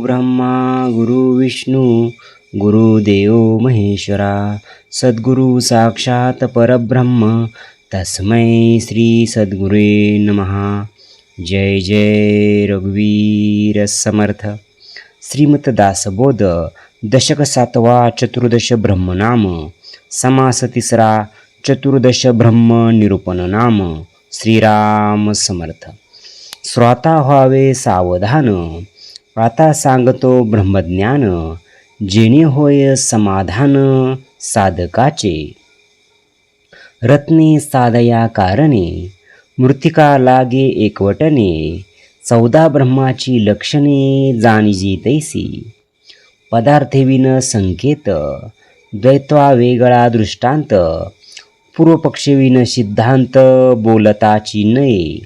ब्रह्मा गुरु विष्णू गुरुदेव महेश्वरा सद्गुरु साक्षात परब्रह्म तस्मै श्री सद्गुरे नमहा जय जय रघुवीर समर्थ। श्रीमत दासबोध दशक सातवा चतुर्दश ब्रह्मनाम समास तिसरा चतुर्दश ब्रह्म निरूपण नाम श्रीराम समर्थ। श्रोता व्हावे सावधान। आता सांगतो ब्रह्मज्ञान. जेणे होय समाधान साधकाचे. रत्ने साधया कारणे मृतिका लागे एकवटने चौदा ब्रह्माची लक्षणे जाणीजी तैसी. पदार्थविन संकेत द्वैत्वा वेगळा दृष्टांत पूर्वपक्षविन सिद्धांत बोलताची नये.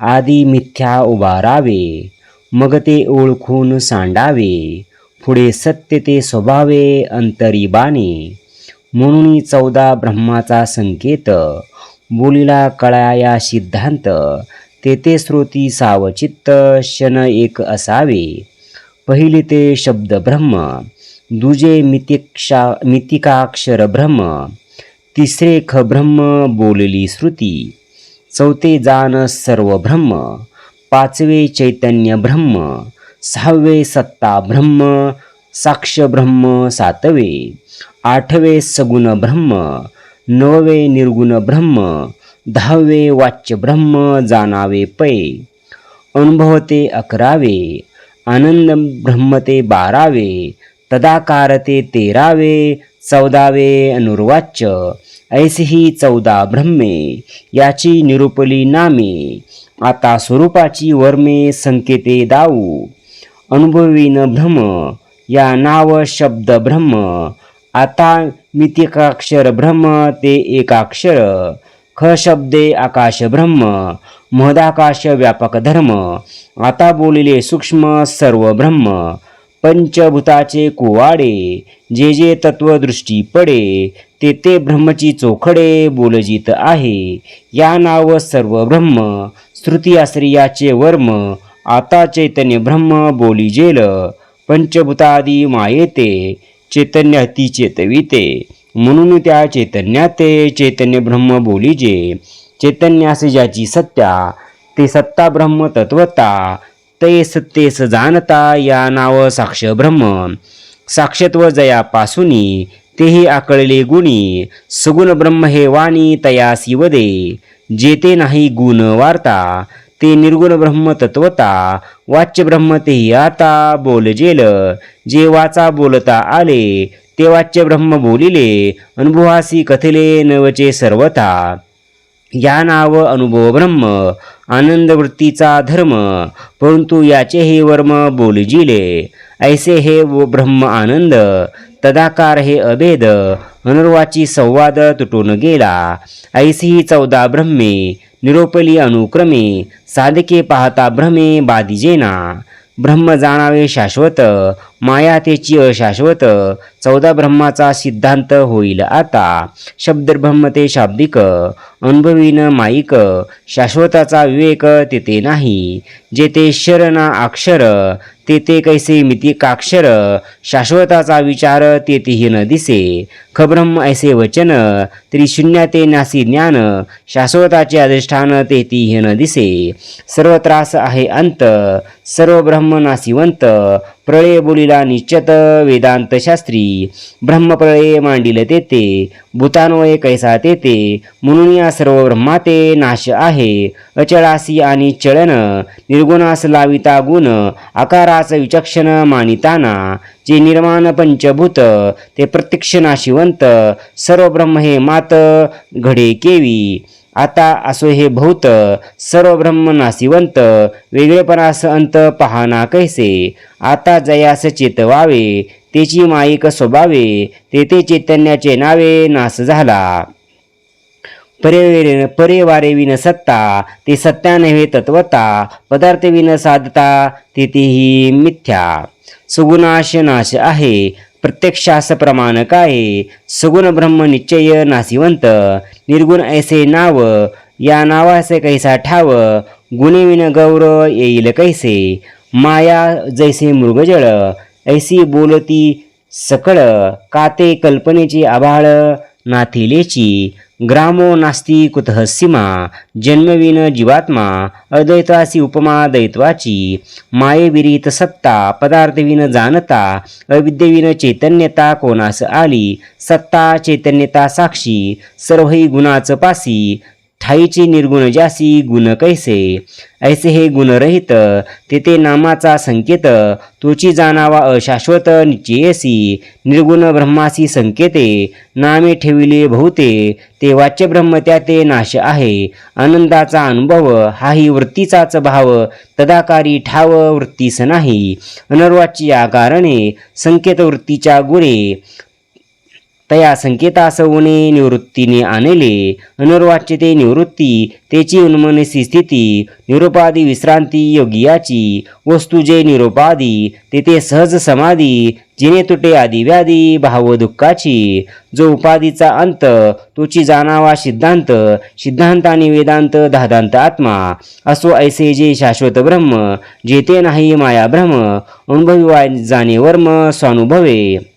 आदी मिथ्या उभारावे मग ते ओळखून सांडावे. पुढे सत्य ते स्वभावे अंतरी बाणे म्हणून चौदा ब्रह्माचा संकेत बोलीला कळाया सिद्धांत. तेथे श्रोती सावचित्त शन एक असावे. पहिले ते शब्द ब्रह्म दुजे मितिक्षा मितिकाक्षर ब्रह्म तिसरे ख ब्रह्म बोलली श्रुती चौथे जान सर्व ब्रह्म पाचवे चैतन्य ब्रह्म सहावे सत्ता ब्रह्म साक्ष ब्रह्म सातवे आठवे सगुण ब्रह्म नववे निर्गुण ब्रह्म दहावे वाच्य ब्रह्म जाणावे पै अनुभवते अकरावे आनंद ब्रह्मते बारावे तदाकारते तेरावे चौदावे अनुर्वाच्य ऐसे ही चौदा ब्रह्मे याची निरुपली नामे आता स्वरूपाची वर्मे संकेते दाऊ. अनुभवीन ब्रह्म या नाव शब्द ब्रह्म. आता मितिकाक्षर ब्रह्म ते एकाक्षर. ख शब्दे आकाश ब्रह्म महदाकाश व्यापक धर्म. आता बोलिले सूक्ष्म सर्व ब्रह्म. पंचभूताचे कुवाडे जे जे तत्व दृष्टी पडे ते ते ब्रह्मची चोखडे बोलजित आहे. या नाव सर्व ब्रह्म श्रुती वर्म आता चैतन्य ब्रह्म बोली जेल पंचभूतादी मायेते चैतन्य अति चेतविते. म्हणून त्या चैतन्याते चैतन्य ब्रह्म बोलीजे चैतन्यास ज्याची सत्या ते सत्ता ब्रह्म तत्वता ते तेस जाणता या नाव साक्ष ब्रह्म. साक्षत्व जयापासूनी तेही आकळले गुणी. सगुण ब्रह्म हे वाणी तयासी वदे जेते नाही गुण वार्ता ते निर्गुण ब्रह्म तत्वता. वाच्य ब्रह्म तेही आता बोलजेल जे वाचा बोलता आले ते वाच्य ब्रह्म बोलिले. अनुभवासी कथले नवचे सर्वथा. या नाव अनुभव ब्रह्म आनंद वृत्तीचा धर्म. परंतु याचे हे वर्म बोलजिले ऐसे हे व ब्रह्म आनंद. तदाकार हे अभेद अनुर्वाची संवाद तुटून गेला. ऐसी चौदा ब्रह्मे निरोपली अनुक्रमे साधके पाहता भ्रमे बादिजेना ब्रह्म जाणावे शाश्वत माया त्याची अशाश्वत चौदा ब्रह्माचा सिद्धांत होईल आता. शब्दब्रह्म ते शाब्दिक अनुभवीन माईक शाश्वताचा विवेक तेथे नाही. जेथे शरणा अक्षर तेथे कैसे मितिकाक्षर शाश्वताचा विचार तेथेही न दिसे. खब्रम ऐसे वचन त्रिशून्य ते नासी ज्ञान शाश्वताचे अधिष्ठान तेथेही न दिसे. सर्व त्रास आहे अंत सर्व ब्रह्म नाशिवंत प्रळय बोलिला निश्चत वेदांत शास्त्री. ब्रह्मप्रळय मांडिल तेते भूतान्वय कैसा तेते म्हणून या सर्व ब्रह्माते नाश आहे. अचळासी आणि चळन निर्गुणास लाविता गुण आकारास विचक्षण मानिताना जे निर्माण पंचभूत ते प्रत्यक्ष नाशिवंत सर्व ब्रह्म हे मात घडे केवी. आता असो हे भूत सर्व ब्रह्म नासिवंत वेगळेपणास अंत पाहना कैसे? आता जयास चेतवावे तेची माईक स्वभावे तेथे चैतन्याचे नावे नाश झाला. परे परेवारे विन सत्ता ते सत्या नव्हे तत्वता पदार्थ विन साधता तेथेही मिथ्या. सुगुणाश नाश आहे प्रत्यक्षास प्रमाण काय सगुण ब्रह्म निश्चय नासिवंत निर्गुण ऐसे नाव या नावासे कैसा ठाव गुणविन गौर येईल कैसे माया जैसे मृगजळ ऐसी बोलती सकळ काते कल्पनेची आभाळ नाथिलेची ग्रामो नास्ती कुतः सीमा? जन्मविन जीवात्मा अद्वैतासी उपमा दैत्वाची मायेविरीत सत्ता पदार्थविन जाणता अविद्येविन चैतन्यता कोणास आली। सत्ता चैतन्यता साक्षी सर्वही गुणाच पासी। ठाईची निर्गुण जासी गुण कैसे? ऐसे हे गुणरहित तेथे नामाचा संकेत तुची जाणावा अशाश्वत निश्चयसी निर्गुण ब्रह्मासी संकेते नामे ठेविले बहुते ते वाच्य ब्रह्म त्या ते नाश आहे आनंदाचा अनुभव हाही वृत्तीचाच भाव तदाकारी ठाव वृत्तीस नाही अनर्वाची या कारणे संकेत वृत्तीच्या गुरे तया संकेत उणे निवृत्तीने आणले अनर्वाच्य ते निवृत्ती तेची उन्मनसी स्थिती निरुपादी विश्रांती योगियाची वस्तू जे निरुपादी तेथे सहज समाधी जिने तुटे आदी व्याधी भाव दुःखाची जो उपाधीचा अंत तोची जाणावा सिद्धांत सिद्धांत आणि वेदांत दादांत आत्मा असो ऐसे जे शाश्वत ब्रह्म जेते नाही माया ब्रह्म अनुभवी जाणे वर्म स्वानुभवे.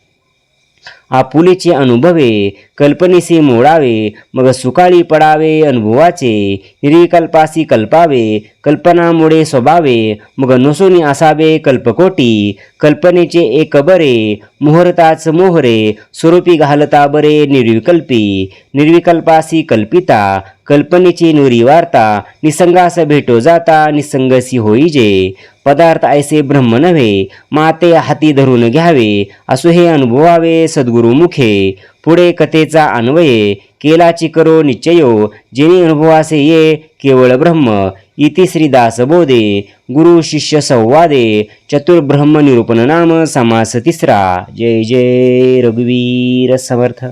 आपुलेचे अनुभवे कल्पनेसी मोडावे मग सुकाळी पडावे अनुभवाचे निर्विकल्पासी कल्पावे कल्पनामुळे स्वभावे मग नसोनी असावे कल्पकोटी कल्पनेचे एक बरे मुहूर्ताच मोहरे स्वरूपी घालता बरे निर्विकल्पी निर्विकल्पासी कल्पिता कल्पनेची नुरी वार्ता निसंगास भेटो जाता निसंगसी होईजे पदार्थ ऐसे ब्रह्म नव्हे माते हाती धरून घ्यावे असो हे अनुभवावे सद्गुरुमुखे पुढे कथेचा अन्वये केला चिकरो निश्चयो जेणे अनुभवासे ये केवळ ब्रह्म. इति श्रीदास बोधे गुरु शिष्य संवादे चतुर्ब्रह्म निरूपण नाम समास तिसरा. जय जय रघुवीर समर्थ.